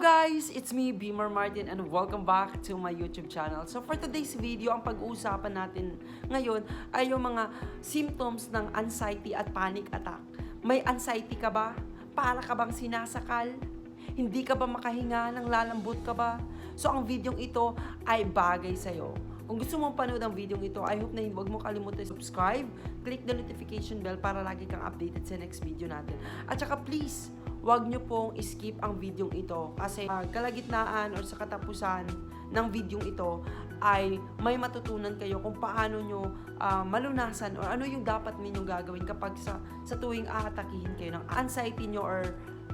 guys! It's me, Beamer Martin, and welcome back to my YouTube channel. So for today's video, ang pag-uusapan natin ngayon ay yung mga symptoms ng anxiety at panic attack. May anxiety ka ba? Para ka bang sinasakal? Hindi ka ba makahinga ng lalambot ka ba? So ang videong ito ay bagay sa'yo. Kung gusto mong panood ang video ito, I hope na huwag mo kalimutan subscribe, click the notification bell para lagi kang updated sa next video natin. At saka please, huwag nyo pong skip ang video ito kasi uh, kalagitnaan or sa katapusan ng video ito ay may matutunan kayo kung paano nyo uh, malunasan or ano yung dapat ninyong gagawin kapag sa, sa tuwing aatakihin kayo ng anxiety nyo or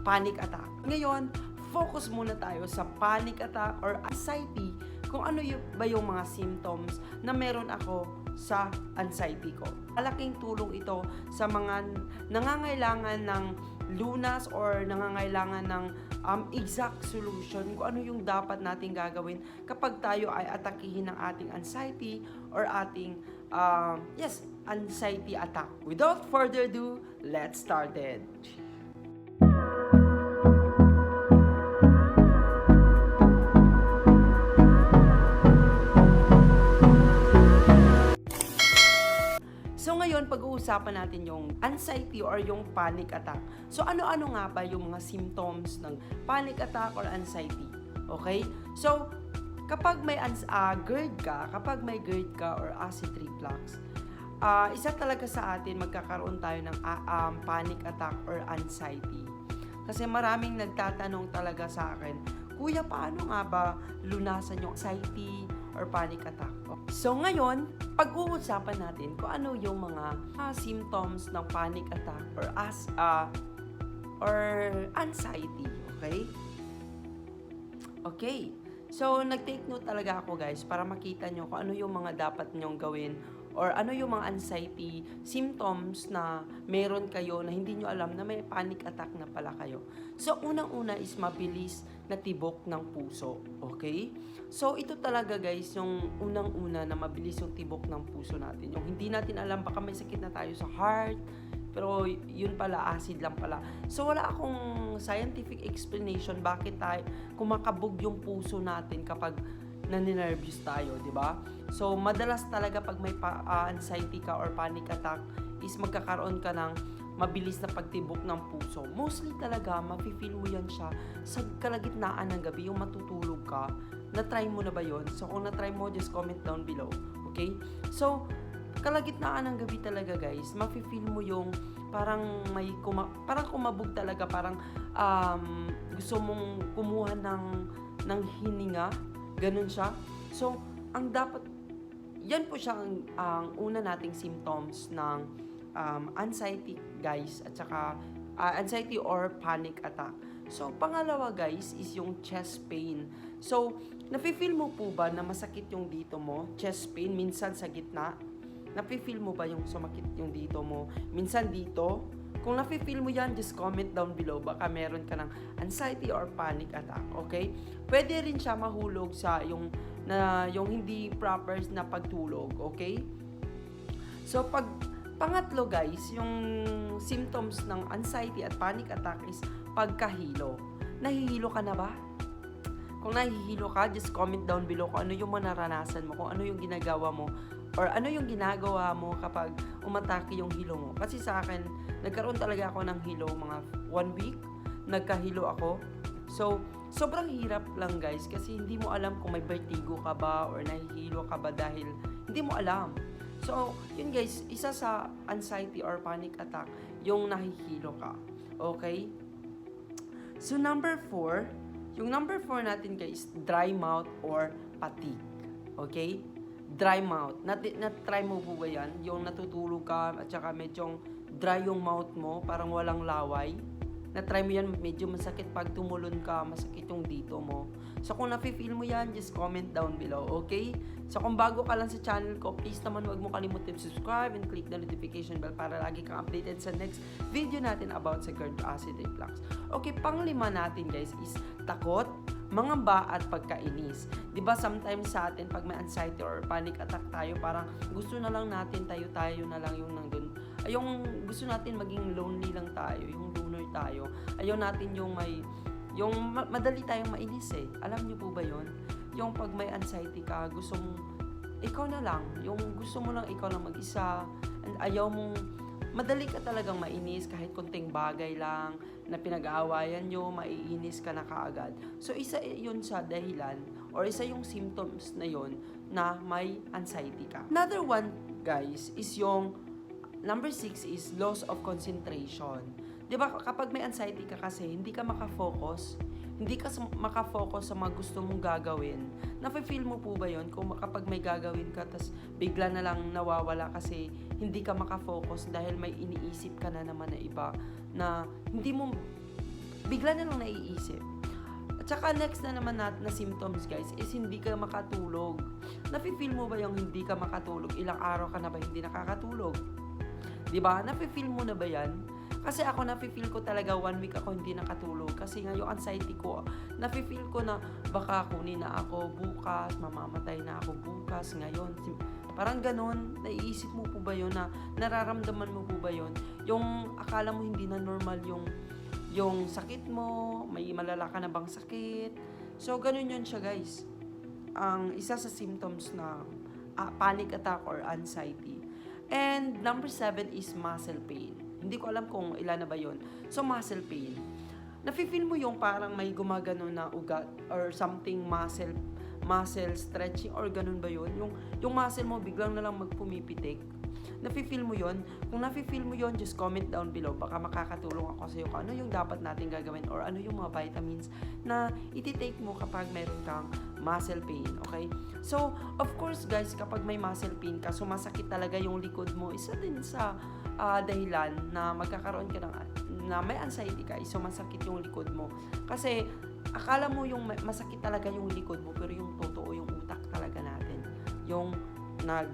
panic attack. Ngayon, focus muna tayo sa panic attack or anxiety kung ano yung, ba yung mga symptoms na meron ako sa anxiety ko. Malaking tulong ito sa mga nangangailangan ng lunas or nangangailangan ng um, exact solution kung ano yung dapat nating gagawin kapag tayo ay atakihin ng ating anxiety or ating um, yes, anxiety attack. Without further ado, let's start ngayon, pag-uusapan natin yung anxiety or yung panic attack. So ano-ano nga ba yung mga symptoms ng panic attack or anxiety? Okay? So, kapag may uh, GERD ka, kapag may GERD ka or acid reflux, uh, isa talaga sa atin magkakaroon tayo ng uh, um, panic attack or anxiety. Kasi maraming nagtatanong talaga sa akin, Kuya, paano nga ba lunasan yung anxiety or panic attack? So ngayon, pag-uusapan natin kung ano yung mga uh, symptoms ng panic attack or as uh, or anxiety, okay? Okay. So, nag-take note talaga ako guys para makita nyo kung ano yung mga dapat nyong gawin or ano yung mga anxiety symptoms na meron kayo na hindi nyo alam na may panic attack na pala kayo. So, unang-una is mabilis na tibok ng puso. Okay? So, ito talaga guys, yung unang-una na mabilis yung tibok ng puso natin. Yung hindi natin alam, baka may sakit na tayo sa heart, pero yun pala, acid lang pala. So wala akong scientific explanation bakit tayo kumakabog yung puso natin kapag naninervous tayo, di ba? So madalas talaga pag may pa, uh, anxiety ka or panic attack is magkakaroon ka ng mabilis na pagtibok ng puso. Mostly talaga, mafe-feel mo yan siya sa kalagitnaan ng gabi, yung matutulog ka. Na-try mo na ba yon? So kung na-try mo, just comment down below. Okay? So, kalagitnaan ng gabi talaga guys, mafe-feel mo yung parang may kuma, parang kumabog talaga, parang um, gusto mong kumuha ng ng hininga, ganun siya. So, ang dapat yan po siya ang, ang una nating symptoms ng um, anxiety guys at saka uh, anxiety or panic attack. So, pangalawa guys is yung chest pain. So, nafe-feel mo po ba na masakit yung dito mo? Chest pain, minsan sa gitna, Nafe-feel mo ba yung sumakit yung dito mo? Minsan dito? Kung nafe-feel mo yan, just comment down below. Baka meron ka ng anxiety or panic attack, okay? Pwede rin siya mahulog sa yung, na, yung hindi proper na pagtulog, okay? So, pag pangatlo guys, yung symptoms ng anxiety at panic attack is pagkahilo. Nahihilo ka na ba? Kung nahihilo ka, just comment down below kung ano yung manaranasan mo, kung ano yung ginagawa mo or ano yung ginagawa mo kapag umatake yung hilo mo. Kasi sa akin, nagkaroon talaga ako ng hilo mga one week, nagkahilo ako. So, sobrang hirap lang guys kasi hindi mo alam kung may vertigo ka ba or nahihilo ka ba dahil hindi mo alam. So, yun guys, isa sa anxiety or panic attack, yung nahihilo ka. Okay? So, number four, yung number four natin guys, dry mouth or fatigue. Okay? dry mouth. Nat, na-try mo po ba yan? Yung natutulog ka at saka medyo dry yung mouth mo, parang walang laway. Na-try mo yan, medyo masakit pag tumulon ka, masakit yung dito mo. So kung nafe-feel mo yan, just comment down below, okay? So kung bago ka lang sa channel ko, please naman huwag mo kalimutan subscribe and click the notification bell para lagi kang updated sa next video natin about sa acid reflux. Okay, panglima natin guys is takot, mangamba at pagkainis. 'Di ba sometimes sa atin pag may anxiety or panic attack tayo, parang gusto na lang natin tayo-tayo na lang yung nandun. Ay, yung gusto natin maging lonely lang tayo, yung loner tayo. Ayaw natin yung may Yung ma- madali tayong mainis eh. Alam niyo po ba yon? Yung pag may anxiety ka, gusto mong ikaw na lang. Yung gusto mo lang ikaw lang mag-isa. And ayaw mong madali ka talagang mainis kahit konting bagay lang na pinag-aawayan nyo, maiinis ka na kaagad. So, isa yun sa dahilan or isa yung symptoms na yun na may anxiety ka. Another one, guys, is yung number six is loss of concentration. 'Di ba kapag may anxiety ka kasi, hindi ka makafocus, hindi ka makafocus sa mga gusto mong gagawin. Nafe-feel mo po ba 'yon kung kapag may gagawin ka tas bigla na lang nawawala kasi hindi ka makafocus dahil may iniisip ka na naman na iba na hindi mo bigla na lang naiisip. At saka next na naman na, na symptoms guys is hindi ka makatulog. Nafe-feel mo ba yung hindi ka makatulog? Ilang araw ka na ba hindi nakakatulog? 'Di ba? Nafe-feel mo na ba 'yan? Kasi ako nafe-feel ko talaga one week ako hindi nakatulog kasi nga yung anxiety ko, nafe-feel ko na baka kunin na ako bukas, mamamatay na ako bukas ngayon. Parang ganun, naiisip mo po ba yun na nararamdaman mo po ba yun? Yung akala mo hindi na normal yung yung sakit mo, may malala ka na bang sakit. So, ganun yun siya guys. Ang isa sa symptoms na ah, panic attack or anxiety. And number seven is muscle pain. Hindi ko alam kung ilan na ba yon. So, muscle pain. Nafe-feel mo yung parang may gumagano na ugat or something muscle muscle stretching or ganun ba yun? Yung, yung muscle mo biglang na lang magpumipitik. Nafe-feel mo yon Kung nafe-feel mo yon just comment down below. Baka makakatulong ako sa iyo kung ano yung dapat natin gagawin or ano yung mga vitamins na iti-take mo kapag meron kang muscle pain, okay? So, of course guys, kapag may muscle pain ka, sumasakit talaga yung likod mo, isa din sa ah, dahilan na magkakaroon ka ng na may anxiety ka, sumasakit yung likod mo. Kasi, akala mo yung ma- masakit talaga yung likod mo, pero yung totoo, yung utak talaga natin. Yung nag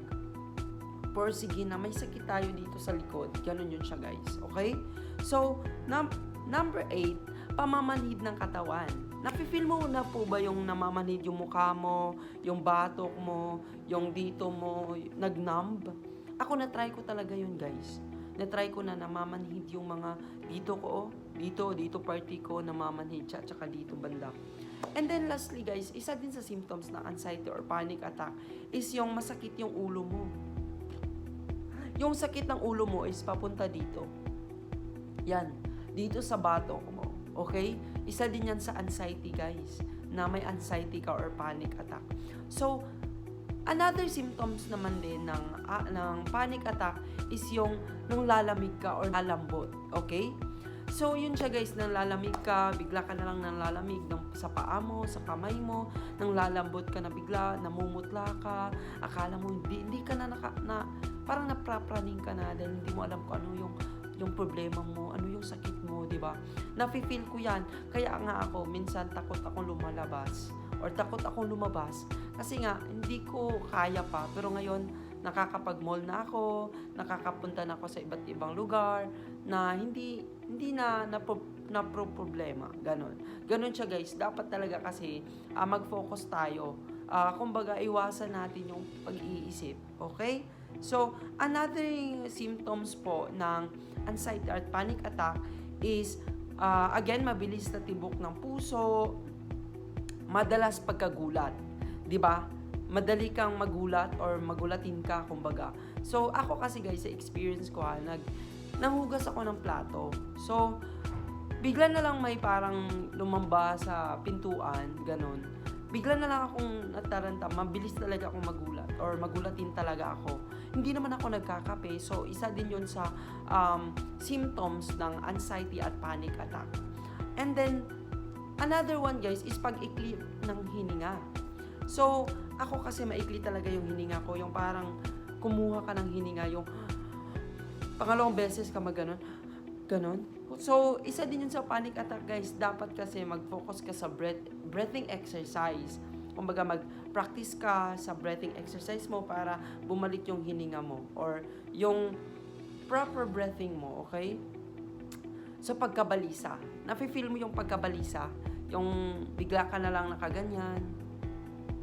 persige na may sakit tayo dito sa likod. Ganun yun siya, guys. Okay? So, num- number 8, pamamanhid ng katawan. Nafe-feel mo na po ba yung namamanhid yung mukha mo, yung batok mo, yung dito mo, nag-numb? Ako na-try ko talaga yun, guys. Na-try ko na namamanhid yung mga dito ko, dito, dito party ko, namamanhid siya, tsaka dito banda. And then lastly, guys, isa din sa symptoms ng anxiety or panic attack is yung masakit yung ulo mo yung sakit ng ulo mo is papunta dito. Yan. Dito sa batok mo. Okay? Isa din yan sa anxiety, guys. Na may anxiety ka or panic attack. So, another symptoms naman din ng, ah, ng panic attack is yung nung lalamig ka or lalambot. Okay? So, yun siya guys, nang lalamig ka, bigla ka na lang nang lalamig ng, sa paa mo, sa kamay mo, nang lalambot ka na bigla, namumutla ka, akala mo hindi, hindi ka na, naka, na parang naprapraning ka na dahil hindi mo alam kung ano yung yung problema mo, ano yung sakit? Nafe-feel ko yan. Kaya nga ako, minsan takot akong lumalabas or takot akong lumabas kasi nga hindi ko kaya pa. Pero ngayon, nakakapag-mall na ako, nakakapunta na ako sa iba't ibang lugar na hindi hindi na na, na pro problema. Ganon. Ganon siya guys. Dapat talaga kasi ah, mag-focus tayo. Ah, kumbaga, iwasan natin yung pag-iisip. Okay? So, another symptoms po ng anxiety at panic attack is, ah, again, mabilis na tibok ng puso, madalas pagkagulat. 'Di ba? Madali kang magulat or magulatin ka, kumbaga. So, ako kasi guys, sa experience ko ha, nag, nanghugas ako ng plato. So, bigla na lang may parang lumamba sa pintuan, ganun. Bigla na lang akong nataranta, mabilis talaga akong magulat or magulatin talaga ako. Hindi naman ako nagkakape, so isa din yun sa um, symptoms ng anxiety at panic attack. And then, another one guys is pag-ikli ng hininga. So, ako kasi maikli talaga yung hininga ko, yung parang kumuha ka ng hininga, yung pangalawang beses ka maganon, ganon. So, isa din yun sa panic attack guys. Dapat kasi mag-focus ka sa breath, breathing exercise. Kumbaga mag-practice ka sa breathing exercise mo para bumalik yung hininga mo or yung proper breathing mo, okay? So, pagkabalisa. Nafe-feel mo yung pagkabalisa. Yung bigla ka na lang nakaganyan.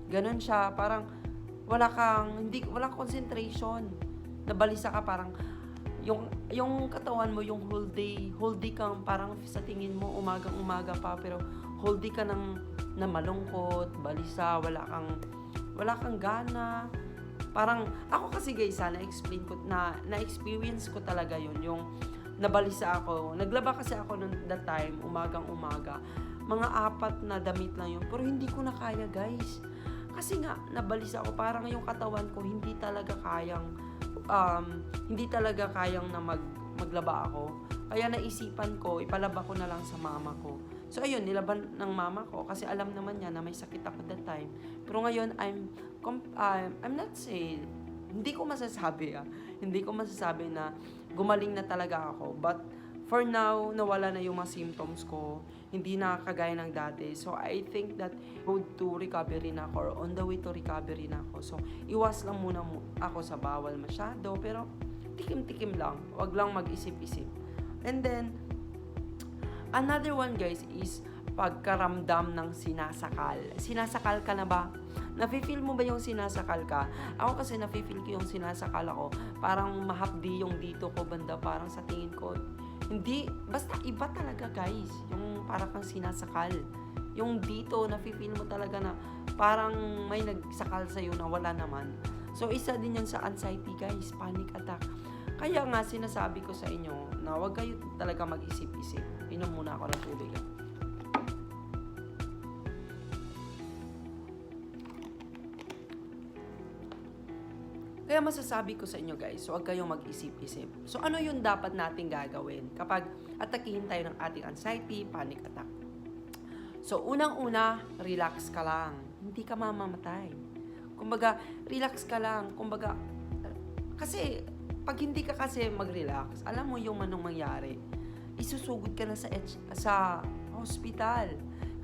Ganon siya. Parang wala kang, hindi, walang concentration. Nabalisa ka parang, yung, yung katawan mo, yung whole day, whole day kang parang sa tingin mo, umagang umaga pa, pero holdi ka ng na malungkot, balisa, wala kang wala kang gana. Parang ako kasi guys, ha, na-explain ko na na-experience ko talaga 'yun, yung nabalisa ako. Naglaba kasi ako noon that time, umagang umaga. Mga apat na damit lang yun. Pero hindi ko na kaya, guys. Kasi nga, nabalisa ako. Parang yung katawan ko, hindi talaga kayang, um, hindi talaga kayang na mag, maglaba ako. Kaya naisipan ko, ipalaba ko na lang sa mama ko. So ayun, nilaban ng mama ko kasi alam naman niya na may sakit ako that time. Pero ngayon, I'm, com- I'm, I'm not saying, hindi ko masasabi ah. Hindi ko masasabi na gumaling na talaga ako. But for now, nawala na yung mga symptoms ko. Hindi na kagaya ng dati. So I think that road to recovery na ako or on the way to recovery na ako. So iwas lang muna mu- ako sa bawal masyado. Pero tikim-tikim lang. Huwag lang mag-isip-isip. And then, Another one guys is pagkaramdam ng sinasakal. Sinasakal ka na ba? Nafe-feel mo ba yung sinasakal ka? Ako kasi nafe-feel ko yung sinasakal ako. Parang mahapdi yung dito ko banda. Parang sa tingin ko, hindi, basta iba talaga guys. Yung parang kang sinasakal. Yung dito, nafe-feel mo talaga na parang may nagsakal sa'yo na wala naman. So, isa din yan sa anxiety guys, panic attack. Kaya nga sinasabi ko sa inyo na huwag kayo talaga mag-isip-isip. Inom muna ako ng tubig. Kaya masasabi ko sa inyo guys, huwag kayong mag-isip-isip. So ano yung dapat nating gagawin kapag atakihin tayo ng ating anxiety, panic attack? So unang-una, relax ka lang. Hindi ka mamamatay. Kumbaga, relax ka lang. Kumbaga, kasi pag hindi ka kasi mag-relax, alam mo yung manong mangyari, isusugod ka na sa, sa hospital.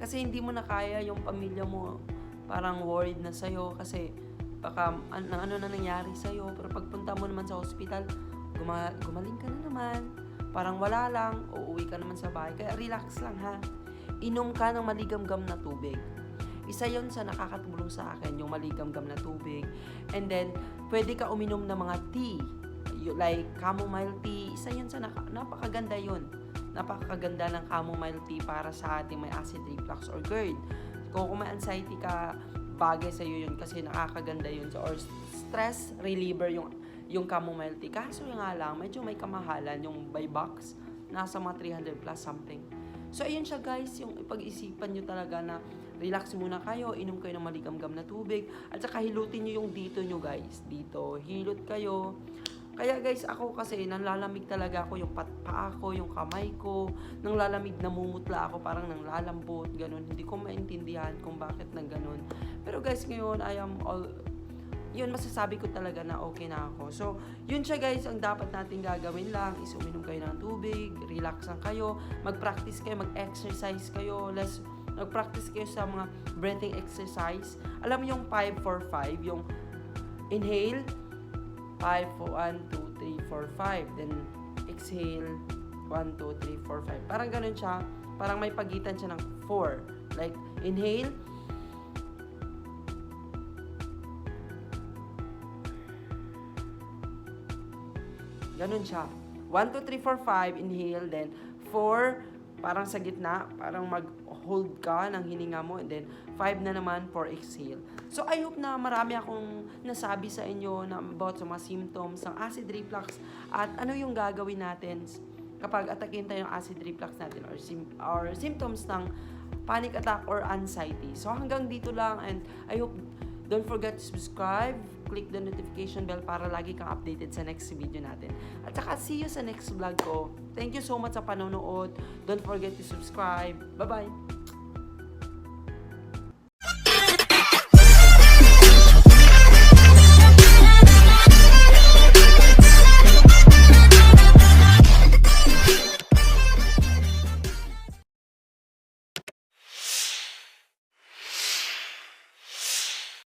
Kasi hindi mo na kaya yung pamilya mo parang worried na sa'yo kasi baka an- ano na nangyari sa'yo. Pero pagpunta mo naman sa hospital, guma- gumaling ka na naman. Parang wala lang, uuwi ka naman sa bahay. Kaya relax lang ha. Inom ka ng maligamgam na tubig. Isa yon sa nakakatulong sa akin, yung maligamgam na tubig. And then, pwede ka uminom ng mga tea. Like chamomile tea. Isa yun sa naka- napakaganda yun. Napakaganda ng chamomile tea para sa ating may acid reflux or GERD. Kung, kung may anxiety ka, bagay sa iyo yun kasi nakakaganda yun. So, or stress reliever yung yung chamomile tea. Kaso nga lang, medyo may kamahalan yung by box. Nasa mga 300 plus something. So, ayun siya guys, yung ipag-isipan nyo talaga na relax muna kayo, inom kayo ng maligamgam na tubig, at saka hilutin nyo yung dito nyo guys. Dito, hilot kayo. Kaya guys, ako kasi nanlalamig talaga ako yung pat paa ko, yung kamay ko, nang lalamig namumutla ako, parang nang lalambot, ganun. Hindi ko maintindihan kung bakit nang ganun. Pero guys, ngayon I am all yun masasabi ko talaga na okay na ako. So, yun siya guys, ang dapat natin gagawin lang is uminom kayo ng tubig, relax lang kayo, mag-practice kayo, mag-exercise kayo, less mag-practice kayo sa mga breathing exercise. Alam mo yung 5-4-5, yung inhale, 5, 1, 2, 3, 4, 5. Then, exhale, 1, 2, 3, 4, 5. Parang ganun siya. Parang may pagitan siya ng 4. Like, inhale, Ganun siya. 1, 2, 3, 4, 5, inhale, then 4, parang sa gitna, parang mag-hold ka ng hininga mo, and then 5 na naman for exhale. So, I hope na marami akong nasabi sa inyo na about sa mga symptoms ng acid reflux at ano yung gagawin natin kapag atakin tayo ng acid reflux natin or, sim- or symptoms ng panic attack or anxiety. So, hanggang dito lang and I hope don't forget to subscribe, click the notification bell para lagi kang updated sa next video natin. At saka, see you sa next vlog ko. Thank you so much sa panonood. Don't forget to subscribe. Bye-bye!